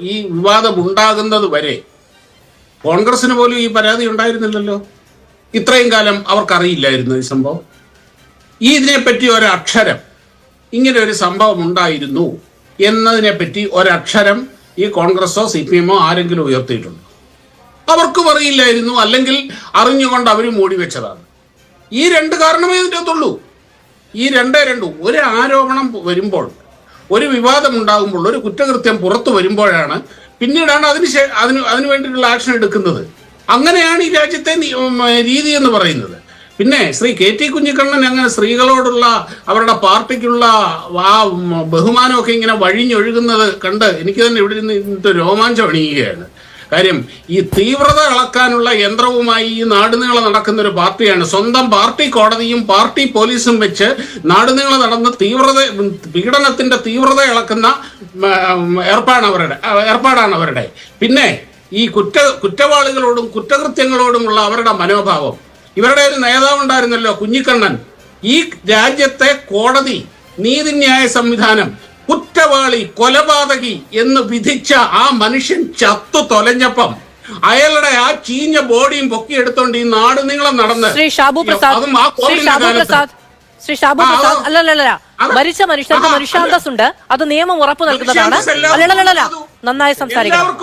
ഈ വിവാദം ഉണ്ടാകുന്നത് വരെ കോൺഗ്രസിന് പോലും ഈ പരാതി ഉണ്ടായിരുന്നില്ലല്ലോ. ഇത്രയും കാലം അവർക്കറിയില്ലായിരുന്നു ഈ സംഭവം. ഈ ഇതിനെപ്പറ്റി ഒരക്ഷരം ഇങ്ങനെ ഒരു സംഭവം ഉണ്ടായിരുന്നു എന്നതിനെപ്പറ്റി ഒരക്ഷരം ഈ കോൺഗ്രസോ സി പി എമ്മോ ആരെങ്കിലും ഉയർത്തിയിട്ടുണ്ട്. അവർക്കും അറിയില്ലായിരുന്നു അല്ലെങ്കിൽ അറിഞ്ഞുകൊണ്ട് അവർ മൂടി വെച്ചതാണ്. ഈ രണ്ട് കാരണമേ ഇതിന്റെ അകത്തുള്ളൂ ഈ രണ്ടേ രണ്ടു. ഒരു ആരോപണം വരുമ്പോൾ ഒരു വിവാദം ഉണ്ടാകുമ്പോൾ ഒരു കുറ്റകൃത്യം പുറത്തു വരുമ്പോഴാണ് പിന്നീടാണ് അതിന് അതിന് അതിന് വേണ്ടിയിട്ടുള്ള ആക്ഷൻ എടുക്കുന്നത്. അങ്ങനെയാണ് ഈ രാജ്യത്തെ രീതി എന്ന് പറയുന്നത്. പിന്നെ ശ്രീ കെ ടി കുഞ്ഞിക്കണ്ണൻ അങ്ങനെ സ്ത്രീകളോടുള്ള അവരുടെ പാർട്ടിക്കുള്ള ആ ബഹുമാനമൊക്കെ ഇങ്ങനെ വഴിഞ്ഞൊഴുകുന്നത് കണ്ട് എനിക്ക് തന്നെ ഇവിടെ നിന്ന് രോമാഞ്ചം അണിയുകയാണ്. കാര്യം ഈ തീവ്രത അളക്കാനുള്ള യന്ത്രവുമായി ഈ നാടുനീളെ നടക്കുന്ന ഒരു പാർട്ടിയാണ്. സ്വന്തം പാർട്ടി കോടതിയും പാർട്ടി പോലീസും വെച്ച് നാടുനീളെ നടന്ന തീവ്രത പീഡനത്തിന്റെ തീവ്രത ഇളക്കുന്ന ഏർപ്പാടാണ് അവരുടെ ഏർപ്പാടാണ് അവരുടെ. പിന്നെ ഈ കുറ്റ കുറ്റവാളികളോടും കുറ്റകൃത്യങ്ങളോടുമുള്ള അവരുടെ മനോഭാവം. ഇവരുടെ ഒരു നേതാവുണ്ടായിരുന്നല്ലോ കുഞ്ഞിക്കണ്ണൻ. ഈ രാജ്യത്തെ കോടതി നീതിന്യായ സംവിധാനം കുറ്റവാളി കൊലപാതകി എന്ന് വിധിച്ച ആ മനുഷ്യൻ ചത്തു തൊലഞ്ഞപ്പം അയാളുടെ ആ ചീഞ്ഞ ബോഡിയും പൊക്കിയെടുത്തോണ്ട് ഈ നാട് നീളം നടന്ന്. ശ്രീ ഷാബു പ്രസാദ് ശ്രീ ഷാബു. പ്രസാദ് ശ്രീ ഷാബു പ്രസാദ് അല്ലല്ലല്ല മരിച്ച മനുഷ്യർക്ക് മനുഷ്യാന്തസ് ഉണ്ട്. അത് നിയമം ഉറപ്പു നൽകുന്നതാണ്. അല്ലല്ലല്ല നന്നായി സംസാരിക്കണം.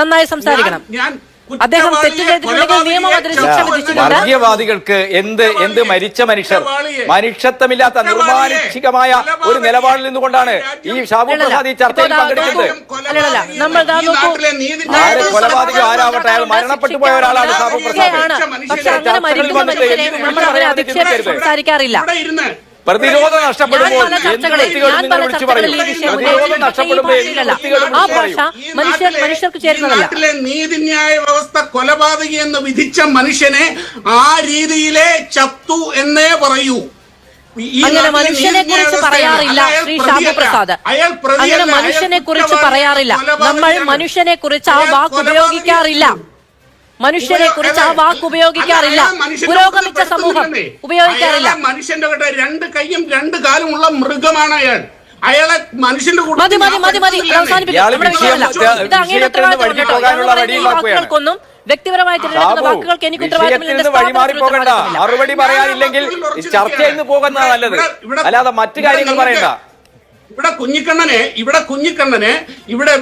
നന്നായി സംസാരിക്കണം. അദ്ദേഹം തെറ്റ് ചെയ്തിട്ടുണ്ടെങ്കിൽ നിയമം അതിന് ശിക്ഷ വിധിച്ചിട്ടുണ്ട്. വർഗീയവാദികൾക്ക് എന്ത് എന്ത് മരിച്ച മനുഷ്യർ? മനുഷ്യത്വമില്ലാത്ത നിർമാനുഷികമായ ഒരു നിലപാടിൽ നിന്നുകൊണ്ടാണ് ഈ ഷാബു പ്രസാദ് ഈ ചർച്ചയിൽ പങ്കെടുക്കുന്നത്. ആര് കൊലപാതകയോ ആരാവട്ടെ? അയാൾ മരണപ്പെട്ടു പോയ ഒരാളാണ് ഷാബു പ്രസാദ്. പക്ഷെ അങ്ങനെ മരിക്കുന്ന മനുഷ്യരെ നമ്മൾ അതിനെ അധിക്ഷേപിച്ച് സംസാരിക്കാറില്ല. പ്രതിരോധം നഷ്ടപ്പെടുമ്പോൾ നിങ്ങൾ വിളിച്ചു പറയും? പ്രതിരോധം നഷ്ടപ്പെടുമ്പോൾ നാട്ടിലെ- നീതിന്യായ വ്യവസ്ഥ കൊലപാതകി എന്ന് വിധിച്ച മനുഷ്യനെ ആ രീതിയിലെ ചത്തു എന്നേ പറയൂ. അങ്ങനെ മനുഷ്യനെ കുറിച്ച്. പറയാറില്ല അയാൾ ശ്രീ ശ്യാമപ്രസാദ് അങ്ങനെ മനുഷ്യനെ കുറിച്ച് പറയാറില്ല. നമ്മൾ മനുഷ്യനെ കുറിച്ച് ആ വാക്ക് ഉപയോഗിക്കാറില്ല. മനുഷ്യനെ കുറിച്ച് ആ വാക്ക് ഉപയോഗിക്കാറില്ല. പുരോഗമിച്ച സമൂഹം ഉപയോഗിക്കാറില്ല. മനുഷ്യന്റെ കൂടെ രണ്ട് കൈയും രണ്ട് കാലുമുള്ള മൃഗമാണ് അയാൾ. അയാളെ മനുഷ്യന്റെ കൂട്ടത്തിൽ മതി മതി മതി മതി? അവസാനിപ്പിക്കും. നിന്ന് വ്യക്തിപരമായി തിരഞ്ഞെടുക്കുന്ന വാക്കുകൾക്ക് എനിക്ക് ഉത്തരവാദിത്തമില്ല. നിന്ന്. മറുപടി പറയാനില്ലെങ്കിൽ ഈ ചർച്ചയിൽ പോകുന്ന പോകുന്നതാണ് നല്ലത്. അല്ലാതെ മറ്റു കാര്യങ്ങൾ പറയണ്ട. ഇവിടെ കുഞ്ഞിക്കണ്ണനെ ഇവിടെ കുഞ്ഞിക്കണ്ണനെ ഇവിടെ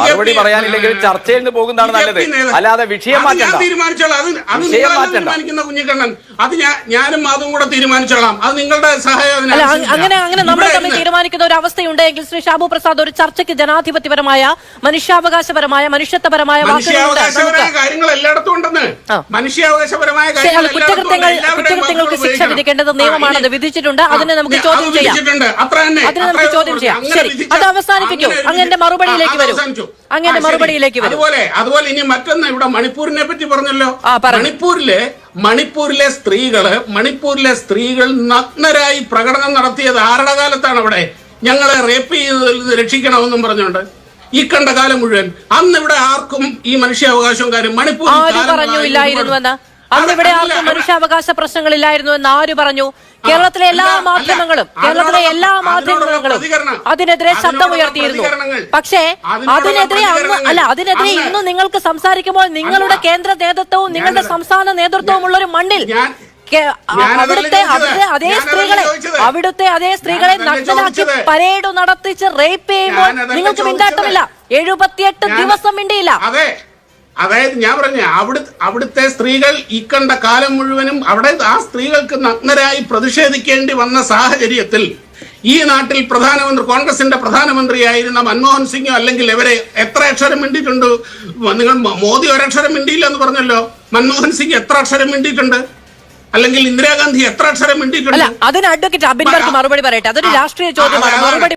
മറുപടി പറയാനില്ലെങ്കിൽ ചർച്ചയിൽ നിന്ന് പോകുന്നതാണ് നല്ലത്. അല്ലാതെ വിഷയം മാറ്റണ്ട. തീരുമാനിച്ചോളാം. അത് തീരുമാനിക്കുന്ന കുഞ്ഞിക്കണ്ണൻ. അത് ഞാൻ ഞാനും അതും കൂടെ തീരുമാനിച്ചോളാം. അത് നിങ്ങളുടെ സഹായം. അങ്ങനെ അങ്ങനെ നമ്മൾ തമ്മിൽ തീരുമാനിക്കുന്ന ഒരു അവസ്ഥയുണ്ടെങ്കിൽ ശ്രീ ഷാബു പ്രസാദ് ഒരു ചർച്ചയ്ക്ക് ജനാധിപത്യപരമായ മനുഷ്യാവകാശപരമായ മനുഷ്യത്വപരമായ മനുഷ്യാവകാശപരമായ കാര്യങ്ങൾ എല്ലായിടത്തും ഉണ്ടെന്ന്. മനുഷ്യാവകാശപരമായ കാര്യങ്ങൾ കുറ്റകൃത്യങ്ങൾ കുറ്റകൃത്യങ്ങൾക്ക് ശിക്ഷ വിധിക്കേണ്ടത് ഉപയോഗിക്കണം. നിയമമാണ് അത് ആ, വിധിച്ചിട്ടുണ്ട്. അതിനെ നമുക്ക് ചോദ്യം ചെയ്യാം. അതിനെ നമുക്ക് ചോദ്യം ചെയ്യാം. ശരി, അത് അവസാനിപ്പിക്കും. അങ്ങനെ വിധി- മറുപടിയിലേക്ക് വരും. അങ്ങനെ. അങ്ങയുടെ. മറുപടിയിലേക്ക് വരും. അതുപോലെ അതുപോലെ ഇനി മറ്റൊന്ന് ഇവിടെ മണിപ്പൂരിനെ പറ്റി പറഞ്ഞല്ലോ. മണിപ്പൂരിലെ മണിപ്പൂരിലെ സ്ത്രീകൾ മണിപ്പൂരിലെ സ്ത്രീകൾ നഗ്നരായി പ്രകടനം നടത്തിയത് ആരുടെ കാലത്താണ് അവിടെ. ഞങ്ങളെ റേപ്പ് ചെയ്ത് രക്ഷിക്കണമെന്നും പറഞ്ഞുകൊണ്ട്. ഈ കണ്ട കാലം മുഴുവൻ. അന്ന് ഇവിടെ ആർക്കും ഈ മനുഷ്യാവകാശവും കാര്യം മണിപ്പൂർ പറഞ്ഞു അന്ന് ഇവിടെ ആർക്കും മനുഷ്യാവകാശ പ്രശ്നങ്ങളില്ലായിരുന്നു എന്ന് ആര് പറഞ്ഞു കേരളത്തിലെ എല്ലാ. മാധ്യമങ്ങളും കേരളത്തിലെ എല്ലാ മാധ്യമങ്ങളും. അതിനെതിരെ ശബ്ദമുയർത്തിയിരുന്നു പക്ഷേ അതിനെതിരെ അന്ന് അല്ല അതിനെതിരെ ഇന്ന് നിങ്ങൾക്ക് സംസാരിക്കുമ്പോൾ നിങ്ങളുടെ കേന്ദ്ര നേതൃത്വവും നിങ്ങളുടെ സംസ്ഥാന നേതൃത്വവും ഉള്ള ഒരു മണ്ണിൽ അവിടുത്തെ അവിടുത്തെ അതേ സ്ത്രീകളെ. അവിടുത്തെ അതേ സ്ത്രീകളെ നഗ്നരാക്കി പരേഡ് നടത്തിച്ച് റേപ്പ് ചെയ്യുമ്പോൾ നിങ്ങൾക്ക്. മിണ്ടാട്ടമില്ല എഴുപത്തിയെട്ട് ദിവസം മിണ്ടിയില്ല അതായത് ഞാൻ പറഞ്ഞ അവിടെ അവിടുത്തെ സ്ത്രീകൾ ഈ കണ്ട കാലം മുഴുവനും അവിടെ ആ സ്ത്രീകൾക്ക് നഗ്നരായി പ്രതിഷേധിക്കേണ്ടി വന്ന സാഹചര്യത്തിൽ ഈ നാട്ടിൽ പ്രധാനമന്ത്രി കോൺഗ്രസിന്റെ പ്രധാനമന്ത്രിയായിരുന്ന മൻമോഹൻ സിംഗോ അല്ലെങ്കിൽ ഇവരെ എത്ര അക്ഷരം മിണ്ടിയിട്ടുണ്ട്? നിങ്ങൾ മോദി ഒരക്ഷരം മിണ്ടിയില്ല എന്ന് പറഞ്ഞല്ലോ. മൻമോഹൻ സിംഗ് എത്ര അക്ഷരം മിണ്ടിയിട്ടുണ്ട്? അല്ലെങ്കിൽ ഇന്ദിരാഗാന്ധി എത്ര അക്ഷരം മിണ്ടിയിട്ടുണ്ട്? അതിന് അഡ്വക്കേറ്റ് മറുപടി പറയട്ടെ. അതൊരു രാഷ്ട്രീയ ചോദ്യമാണ്. മറുപടി